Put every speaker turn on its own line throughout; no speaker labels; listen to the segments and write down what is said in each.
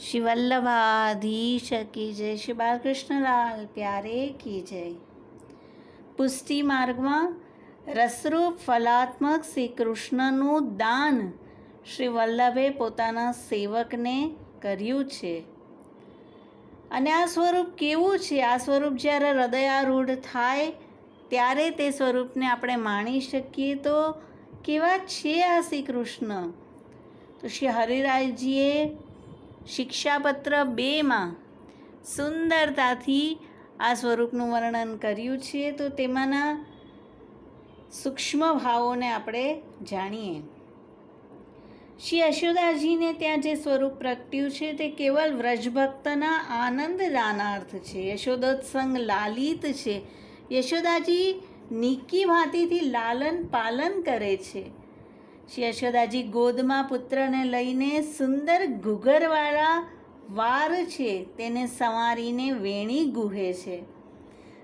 શ્રી વલ્લભાધીશ કી જય. શ્રી બાલકૃષ્ણલાલ પ્યારે કી જય. પુષ્ટિ માર્ગમાં રસરૂપ ફલાત્મક શ્રી કૃષ્ણનું દાન શ્રી વલ્લભે પોતાના સેવકને કર્યું છે. અને આ સ્વરૂપ કેવું છે? આ સ્વરૂપ જ્યારે હૃદયારૂઢ થાય, ત્યારે તે સ્વરૂપને આપણે માણી શકીએ તો કેવા છે આ શ્રી કૃષ્ણ? તો શ્રી હરિરાયજીએ શિક્ષાપત્ર બેમાં સુંદરતાથી આ સ્વરૂપનું વર્ણન કર્યું છે, તો તેમાંના સૂક્ષ્મ ભાવોને આપણે જાણીએ. શ્રી યશોદાજીને ત્યાં જે સ્વરૂપ પ્રગટ્યું છે, તે કેવલ વ્રજભક્તના આનંદ દાનાર્થ છે. યશોદોત્સંગ લાલિત છે. યશોદાજી નીકી ભાતીથી લાલન પાલન કરે છે. શ્રી યશોદાજી ગોદમાં પુત્રને લઈને સુંદર ઘૂઘરવાળા વાર છે, તેને સંવારીને વેણી ગુહે છે.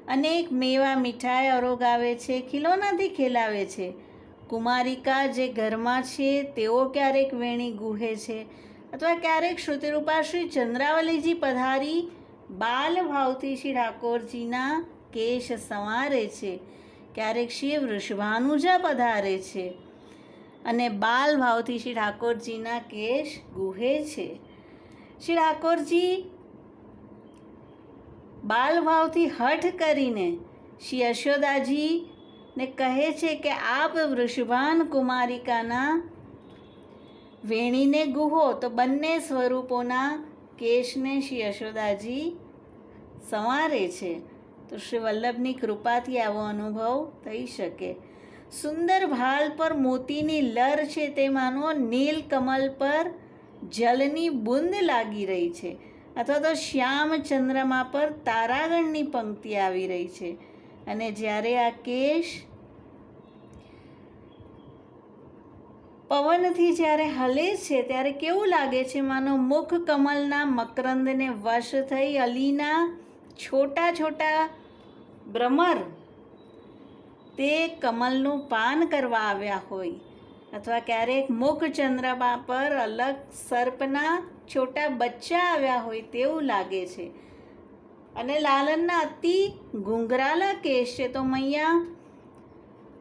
અનેક મેવા મીઠાઈ અરોગાવે છે, ખીલોનાથી ખેલાવે છે. કુમારિકા જે ઘરમાં છે, તેઓ ક્યારેક વેણી ગુહે છે. અથવા ક્યારેક શ્રુતિરૂપા શ્રી ચંદ્રાવલીજી પધારી બાલ ભાવથી શ્રી ઠાકોરજીના કેશ સંવારે છે. ક્યારેક શ્રી વૃષભાનુજા પધારે છે. અને બાલ ભાવથી શ્રી ઠાકોરજીના કેશ ગુહે છે. શ્રી ઠાકોરજી બાલભાવથી હઠ કરીને શ્રી યશોદાજી ને કહે છે કે આપ વૃષભાન કુમારિકાના વેણીને ગુહો તો બંને સ્વરૂપોના કેશને શ્રી યશોદાજી સંવારે છે. તો શ્રી વલ્લભની કૃપાથી આવો અનુભવ થઈ શકે. સુંદર ભાલ પર મોતીની લર છે તે માનો નીલકમલ પર જલની બુંદ લાગી રહી છે. અથવા તો શ્યામ ચંદ્રમા પર તારાગણની પંક્તિ આવી રહી છે. અને જ્યારે આ કેશ પવનથી જ્યારે હલે છે, ત્યારે કેવું લાગે છે? માનો, મુખ કમલના મકરંદને વશ થઈ અલીના છોટા છોટા ભ્રમર તે કમલનું પાન કરવા આવ્યા હોય અથવા ક્યારેક મુખ ચંદ્રમા પર અલગ સર્પના છોટા બચ્ચા આવ્યા હોય તેવું લાગે છે. અને લાલનના અતિ ઘૂંઘરાલા કેશ છે તો મૈયા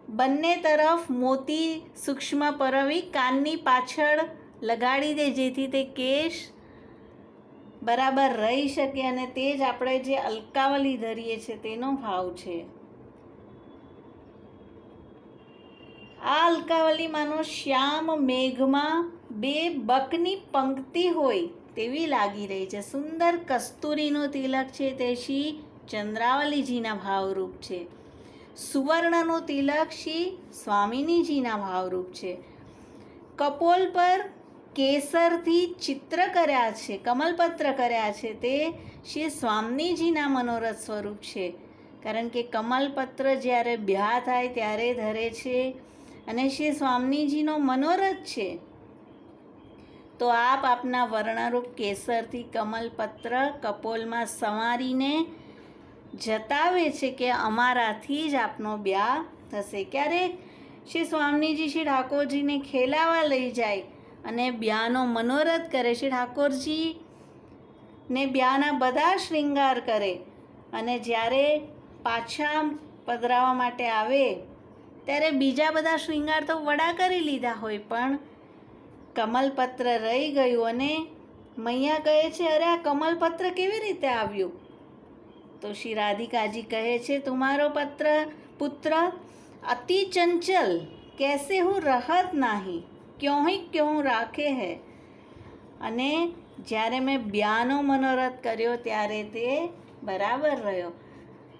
બંને તરફ મોતી સૂક્ષ્મ પરવી કાનની પાછળ લગાડી દે જેથી તે કેશ બરાબર રહી શકે અને તે જ આપણે જે અલકાવલી ધરીએ છીએ તેનો ભાવ છે. આ અલકાવલી માનો શ્યામ મેઘમાં બે બકની પંક્તિ હોય તેવી લાગી રહી છે. સુંદર કસ્તુરીનો તિલક છે તે શ્રી ચંદ્રાવલીજીના ભાવરૂપ છે. સુવર્ણનો તિલક શ્રી સ્વામિનીજીના ભાવરૂપ છે. કપોલ પર કેસરથી ચિત્ર કર્યા છે, કમલપત્ર કર્યા છે તે શ્રી સ્વામિનીજીના મનોરથ સ્વરૂપ છે. કારણ કે કમલપત્ર જ્યારે બ્યા થાય ત્યારે ધરે છે અને શ્રી સ્વામીજીનો મનોરથ છે. તો આપ આપના વર્ણરૂપ કેસરથી કમલપત્ર કપોલમાં સંવારીને જતાવે છે કે અમારાથી જ આપનો બ્યાહ થશે. ક્યારેક શ્રી સ્વામીજી શ્રી ઠાકોરજીને ખેલાવા લઈ જાય અને બ્યાહનો મનોરથ કરે. શ્રી ઠાકોરજી ને બ્યાહના બધા શ્રૃંગાર કરે અને જ્યારે પાછા પધરાવા માટે આવે ત્યારે બીજા બધા શૃંગાર તો વડા કરી લીધા હોય, પણ કમલપત્ર રહી ગયું અને મૈયા કહે છે, અરે, આ કમલપત્ર કેવી રીતે આવ્યું? તો શ્રી રાધિકાજી કહે છે તુમારો પત્ર, પુત્ર, અતિ ચંચલ, કેસે હું રહત નહીં? ક્યોં હી ક્યોં રાખે હે? અને જ્યારે મેં બ્યાનો મનોરથ કર્યો, ત્યારે તે બરાબર રહ્યો.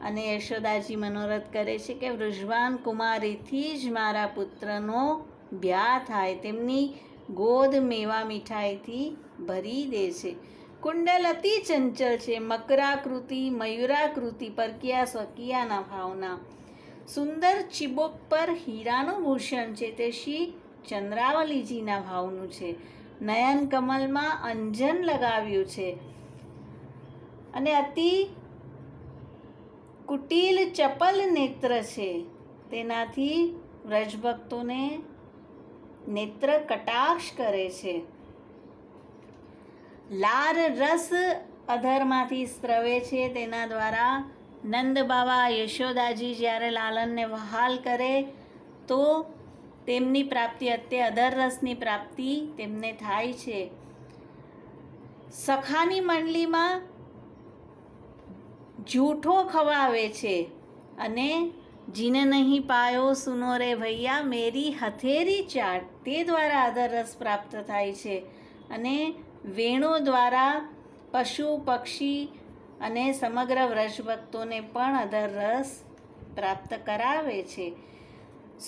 અને યશોદાજી મનોરથ કરે છે કે વૃષભાન કુમારીથી જ મારા પુત્રનો બ્યાહ થાય. તેમની ગોદ મેવા મીઠાઈથી ભરી દે છે. કુંડલ અતિ ચંચલ છે. મકરાકૃતિ મયુરાકૃતિ પરકિયા સ્વકિયાના ભાવના. સુંદર ચિબોક પર હીરાનું ભૂષણ છે. તે શ્રી ચંદ્રાવલીજીના ભાવનું છે. નયન કમલમાં અંજન લગાવ્યું છે. અને અતિ કુટિલ ચપલ નેત્ર છે. તેનાથી વ્રજભક્તોને નેત્ર કટાક્ષ કરે છે. લાર રસ અધરમાંથી સ્રવે છે. તેના દ્વારા નંદ બાબા યશોદાજી જ્યારે લાલનને વહાલ કરે, તો તેમની પ્રાપ્તિ અત્યે અધર રસની પ્રાપ્તિ તેમને થાય છે. સખાની મંડલીમાં જૂઠો ખવાવે છે. અને જીને નહીં પાયો સુનો રે ભૈયા, મેરી હથેરી ચાટ. તે દ્વારા અધર રસ પ્રાપ્ત થાય છે. અને વેણો દ્વારા પશુ, પક્ષી અને સમગ્ર વ્રજભક્તોને પણ અધર રસ પ્રાપ્ત કરાવે છે.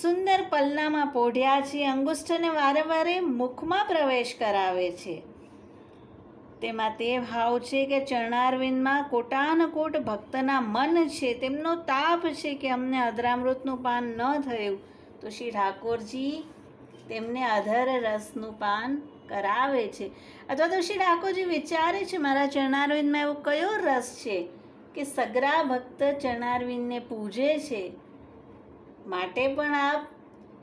સુંદર પલ્લામાં પોઢ્યા છે, અંગુષ્ઠને વારે વારે મુખમાં પ્રવેશ કરાવે છે. તેમાં તે ભાવ છે કે ચરણારવિંદમાં કોટાનકોટ ભક્તના મન છે, તેમનો તાપ છે કે અમને અધરામૃતનું પાન ન થયું. તો શ્રી ઠાકોરજી તેમને અધર રસનું પાન કરાવે છે. અથવા તો શ્રી ઠાકોરજી વિચારે છે, મારા ચરણારવિંદમાં એવો કયો રસ છે કે સગરા ભક્ત ચરણારવિંદને પૂજે છે? માટે પણ આપ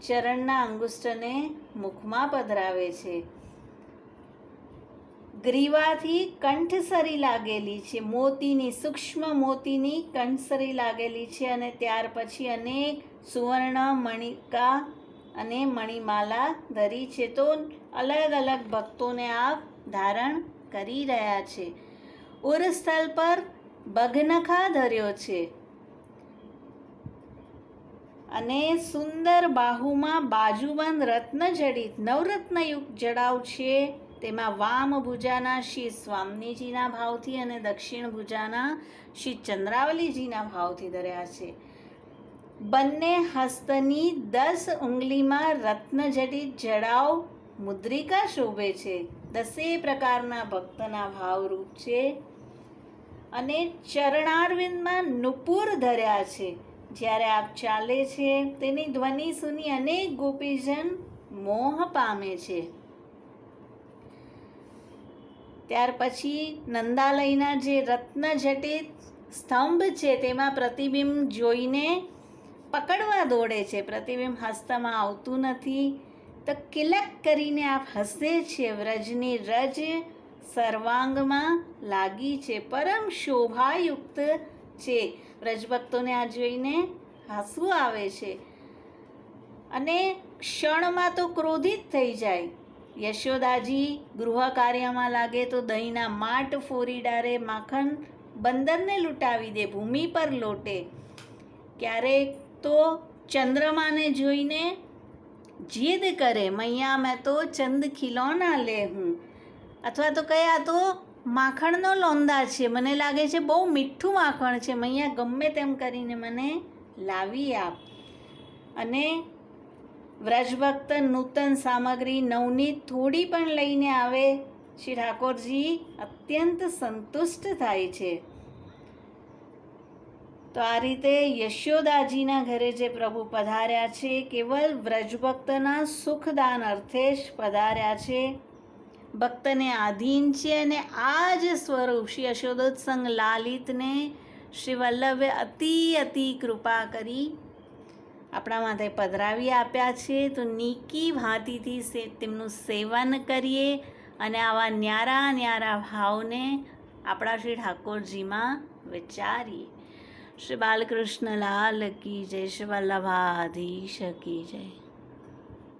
ચરણના અંગુષ્ટને મુખમાં પધરાવે છે. ગ્રીવાથી કંઠસરી લાગેલી છે. મોતીની, સૂક્ષ્મ મોતીની કંઠસરી લાગેલી છે અને ત્યાર પછી અનેક સુવર્ણ, મણિકા અને મણિમાલા ધરી છે. તો અલગ અલગ ભક્તોને આપ ધારણ કરી રહ્યા છે. ઉરસ્થળ પર બગનખા ધર્યો છે અને સુંદર બાહુમાં બાજુબંધ રત્નજડિત, નવરત્નયુક્ત જડાવ છે. તેમાં વામ ભુજાના શ્રી સ્વામીજીના ભાવથી અને દક્ષિણ ભુજાના શ્રી ચંદ્રાવલીજીના ભાવથી ધર્યા છે. બંને હસ્તની દસ ઉંગલીમાં રત્નજડિત જડાવ મુદ્રિકા શોભે છે. દસે પ્રકારના ભક્તના ભાવરૂપ છે અને ચરણારવિંદમાં નુપુર ધર્યા છે. જ્યારે આપ ચાલે છે, તેની ધ્વનિ સુની અનેક ગોપીજન મોહ પામે છે. ત્યાર પછી નંદાલયના જે રત્નજટિત સ્તંભ છે તેમાં પ્રતિબિંબ જોઈને પકડવા દોડે છે. પ્રતિબિંબ હસ્તમાં આવતું નથી. તો કિલક કરીને આપ હસે છે. વ્રજની રજ સર્વાંગમાં લાગી છે. પરમ શોભાયુક્ત છે. વ્રજભક્તોને આ જોઈને હસવું આવે છે. અને ક્ષણમાં તો ક્રોધિત થઈ જાય. યશોદાજી ગૃહ કાર્યમાં લાગે તો દહીંના માટ ફોરી ડારે માખણ બંદરને લૂંટાવી દે, ભૂમિ પર લોટે. ક્યારેક તો ચંદ્રમાને જોઈને જીદ કરે, મૈયા, મેં તો ચંદ ખિલોના લે હું. અથવા તો કયા તો માખણનો લોંદા છે, મને લાગે છે બહુ મીઠું માખણ છે, મૈયા, ગમે તેમ કરીને મને લાવી આપ. અને વ્રજભક્ત નૂતન સામગ્રી નવનીત થોડી પણ લઈને આવે, શ્રી ઠાકોરજી અત્યંત સંતુષ્ટ થાય છે. તો આ રીતે યશોદાજીના ઘરે જે પ્રભુ પધાર્યા છે, કેવલ વ્રજભક્તના સુખદાન અર્થે જ પધાર્યા છે. ભક્તને આધીન છે અને આ જ સ્વરૂપ શ્રી યશોદોત્સંગ લાલિતને શ્રી વલ્લભે અતિ અતિ કૃપા કરી આપણા માથે પધરાવી આપ્યા છે, તો નીકી ભાતીથી તેમનું સેવન કરીએ અને આવા ન્યારા ન્યારા ભાવને આપણા શ્રી ઠાકોરજીમાં વિચારીએ. શ્રી બાલકૃષ્ણ લાલ કી જય, શ્રી વલ્લભાધીશ કી જય.